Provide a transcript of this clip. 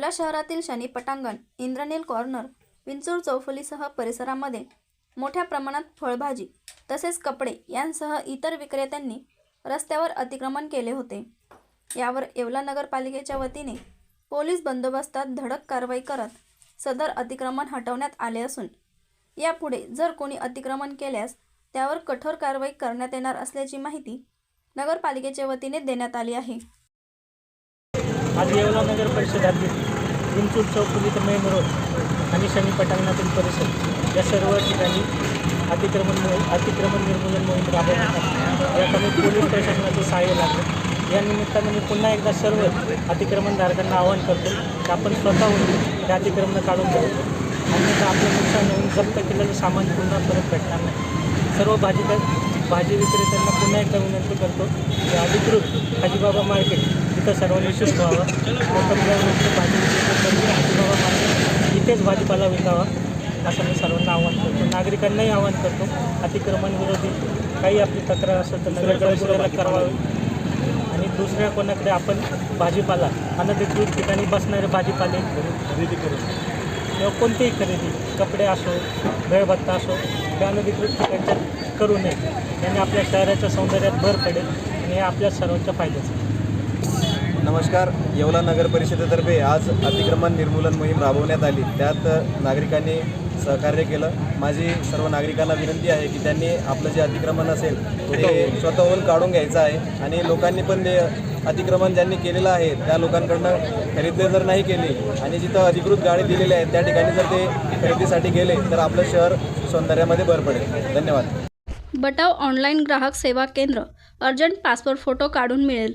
येवला शहरातील शनी पटांगण इंद्रनील कॉर्नर विंचूर चौफुलीसह परिसरामध्ये मोठ्या प्रमाणात फळभाजी तसेच कपडे यांसह इतर विक्रेत्यांनी रस्त्यावर अतिक्रमण केले होते. यावर येवला नगरपालिकेच्या वतीने पोलीस बंदोबस्तात धडक कारवाई करत सदर अतिक्रमण हटवण्यात आले असून यापुढे जर कोणी अतिक्रमण केल्यास त्यावर कठोर कारवाई करण्यात येणार असल्याची माहिती नगरपालिकेच्या वतीने देण्यात आली आहे. आज येवला नगर परिषदातील विंचूर चौफुली ते मेन रोड आणि शनी पटांगणातील परिसर या सर्व ठिकाणी अतिक्रमण अतिक्रमण निर्मूलन मोहीम राबवण्यात आली. यामध्ये पोलीस प्रशासनाचे सहाय्य लागले. या निमित्ताने मी पुन्हा एकदा सर्व अतिक्रमणधारकांना आवाहन करतो की आपण स्वतःहून त्या अतिक्रमण काढून घ्यावं अन्यथा आपलं नुकसान होऊन जप्त केलेलं सामान पुन्हा परत भेटणार नाही. सर्व भाजी भाजी विक्रेत्यांना पुन्हा एकदा विनंती करतो की अधिकृत हाजीबाबा मार्केट तिथं सर्वांनी शिफ्ट व्हावं. भाजी इथेच भाजीपाला विकावा असं मी सर्वांना आवाहन करतो. नागरिकांनाही आवाहन करतो अतिक्रमण विरोधी काही आपली तक्रार असेल तर नगर परिषदेला करावी. आणि दुसऱ्या कोणाकडे आपण भाजीपाला अनधिकृत ठिकाणी बसणारे भाजीपाले खरेदी करू. किंवा कोणतीही खरेदी कपडे असो भेळभत्ता असो ते अनधिकृत ठिकाणच्या करू नये. याने आपल्या शहराच्या सौंदर्यात भर पडेल आणि हे आपल्या सर्वांच्या फायद्याचं. नमस्कार. येवला नगर परिषदेतर्फे आज अतिक्रमण निर्मूलन मोहीम राबवण्यात आली. त्यात नागरिकांनी सहकार्य केलं. माझी सर्व नागरिकांना विनंती आहे की त्यांनी आपलं जे अतिक्रमण असेल ते स्वतःहून काढून घ्यायचं आहे आणि लोकांनी पण ते अतिक्रमण ज्यांनी केलेलं आहे त्या लोकांकडनं खरेदी जर नाही केली आणि जिथं अधिकृत गाडी दिलेली आहे त्या ठिकाणी जर ते खरेदीसाठी गेले तर आपलं शहर सौंदर्यामध्ये भर पडेल. धन्यवाद. बटाव ऑनलाईन ग्राहक सेवा केंद्र. अर्जंट पासपोर्ट फोटो काढून मिळेल.